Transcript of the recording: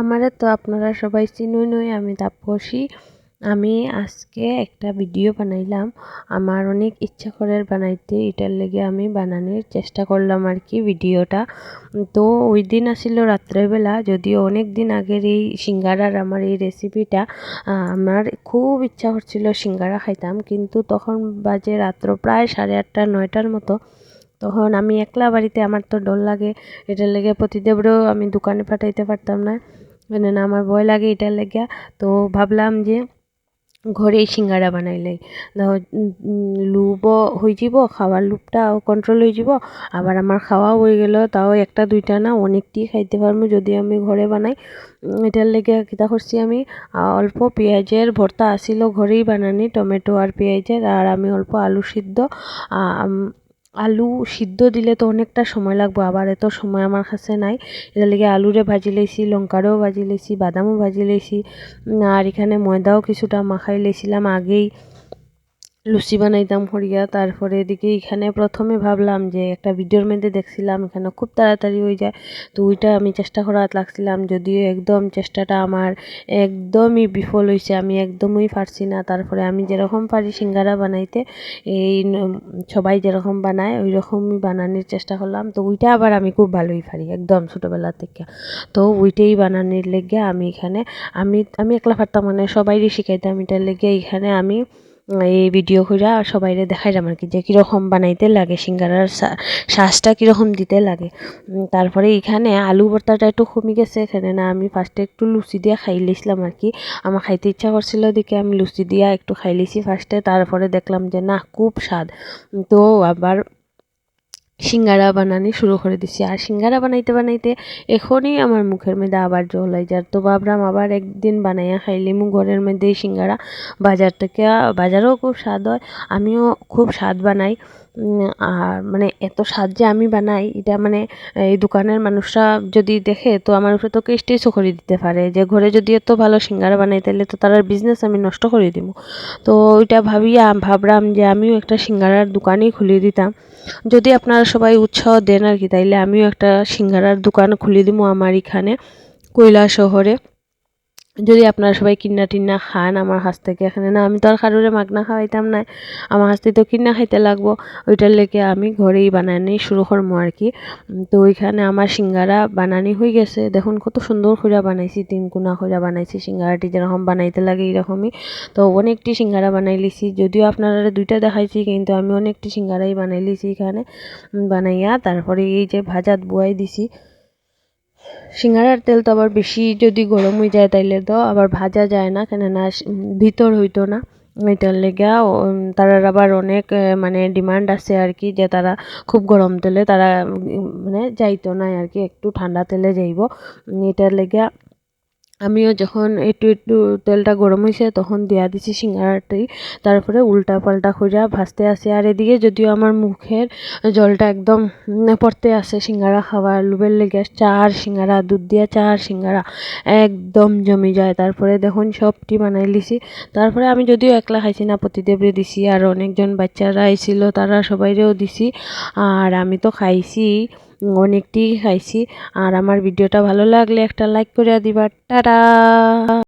আমারে তো আপনারা সবাই চিনুই নই, আমি তাপসী। আমি আজকে একটা ভিডিও বানাইলাম। আমার অনেক ইচ্ছা করে বানাইতে, এটার লেগে আমি বানানোর চেষ্টা করলাম আর কি ভিডিওটা। তো ওই দিন আসিল রাত্রেবেলা, যদিও অনেক দিন আগের এই সিঙ্গারার আমার এই রেসিপিটা আমার খুব ইচ্ছা করছিল সিঙ্গারা খাইতাম, কিন্তু তখন বাজে রাত্র প্রায় সাড়ে আটটা, নয়টার মতো। তখন আমি একলা বাড়িতে, আমার তো ডর লাগে, এটার লেগে প্রতিদেবরেও আমি দোকানে পাঠাইতে পারতাম না। মানে না আমার ভয় লাগে এটার লেগে। তো ভাবলাম যে ঘরেই সিঙ্গারা বানাইলে লুবও হয়ে যাব খাওয়ার লুপটাও কন্ট্রোল হয়ে যাব আবার আমার খাওয়াও হয়ে গেল, তাও একটা দুইটা না অনেকটি খাইতে পারব যদি আমি ঘরে বানাই। এটার লেগে কিতা করছি আমি অল্প পেঁয়াজের ভর্তা আসিল ঘরেই বানানি, টমেটো আর পেঁয়াজের, আর আমি অল্প আলু সিদ্ধ। আলু সিদ্ধ দিলে তো অনেকটা সময় লাগবো, আবার এত সময় আমার কাছে নাই। এটা লেগে আলুরে ভাজি লেছি, লঙ্কারও ভাজি লেছি, বাদামও ভাজি লেছি আর এখানে ময়দাও কিছুটা মাখাই লেছিলাম আগেই। লুচি বানাইতাম করিয়া তারপরে এদিকে এখানে প্রথমে ভাবলাম যে একটা ভিডিওর মধ্যে দেখছিলাম, এখানে খুব তাড়াতাড়ি হয়ে যায়। তো ওইটা আমি চেষ্টা করার লাগছিলাম, যদিও একদম চেষ্টাটা আমার একদমই বিফল হয়েছে আমি একদমই পারছি না। তারপরে আমি যেরকম পারি সিঙ্গারা বানাইতে, এই সবাই যেরকম বানায় ওই রকমই বানানোর চেষ্টা করলাম। তো ওইটা আবার আমি খুব ভালোই পারি, একদম ছোটোবেলা থেকে। তো ওইটাই বানানোর লেগে আমি এখানে, আমি আমি একলা পারতাম মানে সবাইরই শিখাইতাম, এটার লেগে এখানে আমি এই ভিডিও করে সবাইরে দেখাইলাম আর কি যে কীরকম বানাইতে লাগে, সিঙ্গারার শ্বাসটা কীরকম দিতে লাগে। তারপরে এখানে আলু ভর্তাটা একটু কমে গেছে, এখানে না আমি ফার্স্টে একটু লুচি দিয়ে খাই লিছিলাম আর কি। আমার খাইতে ইচ্ছা করছিল দেখে আমি লুচি দিয়া একটু খাই লিছি ফার্স্টে তারপরে দেখলাম যে না, খুব স্বাদ। তো আবার সিঙ্গারা বানানি শুরু করে দিছি। আর সিঙ্গারা বানাইতে বানাইতে এখনই আমার মুখের মধ্যে আবার জল হয়ে যার তো ভাবলাম আবার একদিন বানাইয়া খাইলিমু, ঘরের মধ্যেই সিঙ্গারা। বাজার থেকে বাজারও খুব স্বাদ হয়, আমিও খুব স্বাদ বানাই। আর মানে এত স্বাদ যে আমি বানাই, এটা মানে এই দোকানের মানুষরা যদি দেখে, তো আমার উপরে তো কেস্টেজও করে দিতে পারে। যে ঘরে যদি এত ভালো সিঙ্গারা বানাই, তাহলে তো তার বিজনেস আমি নষ্ট করে দিব। তো ওইটা ভাবিয়া ভাবলাম যে আমিও একটা সিঙ্গারার দোকানই খুলে দিতাম। যদি আপনারা সবাই উৎসাহ দেন আর কি, তাইলে আমিও একটা সিঙ্গারার দোকান খুলে দিব আমার এখানে কৈলা শহরে যদি আপনারা সবাই কিন্না টিন্না খান আমার হাঁস থেকে, এখানে না আমি তো আর কারোরে মাগনা খাওয়াইতাম না, আমার হাঁস তো কিনা খাইতে লাগবো, ওইটার লেগে আমি ঘরেই বানানি শুরু করব আর কি। তো ওইখানে আমার সিঙ্গারা বানানি হয়ে গেছে, দেখুন কত সুন্দর করে বানাইছি তিন কোনা করে বানাইছি, সিঙ্গারাটি যেরকম বানাইতে লাগে এরকমই তো অনেকটি সিঙ্গারা বানাই লিছি, যদিও আপনারা দুইটা দেখাইছি, কিন্তু আমি অনেকটি সিঙ্গারাই বানাই লিছি এখানে বানাইয়া তারপরে এই যে ভাজাত বুয়াই দিছি। সিঙ্গারার তেল তো আবার বেশি যদি গরম হয়ে যায় তাইলে তো আবার ভাজা যায় না, কেননা ভিতর হইতো না। এটার লেগা তারার আবার অনেক মানে ডিমান্ড আছে আর কি, যে তারা খুব গরম তেলে তারা মানে যাইতো না আর কি, একটু ঠান্ডা তেলে যাইব। এটার লেগা আমিও যখন একটু একটু তেলটা গরম হয়েছে তখন দিয়া দিছি সিঙ্গারাটি, তারপরে উল্টা পাল্টা কইরা ভাজতে আসি আর এদিকে যদিও আমার মুখের জলটা একদম পড়তে আসে সিঙ্গারা খাওয়ার লুবের লেগে, চার সিঙ্গারা, দুধ দিয়া চার সিঙ্গারা একদম জমি যায়। তারপরে দেখুন সবটি বানাই লিছি। তারপরে আমি যদিও একলা খাইছি না, প্রতিদেবরে দিছি। আর অনেকজন বাচ্চারা আইছিল, তারা সবাইরেও দিছি। আর আমি তো খাইছি অনেকটি খাইছি। আর আমার ভিডিওটা ভালো লাগলে একটা লাইক করে দিবা। টাটা!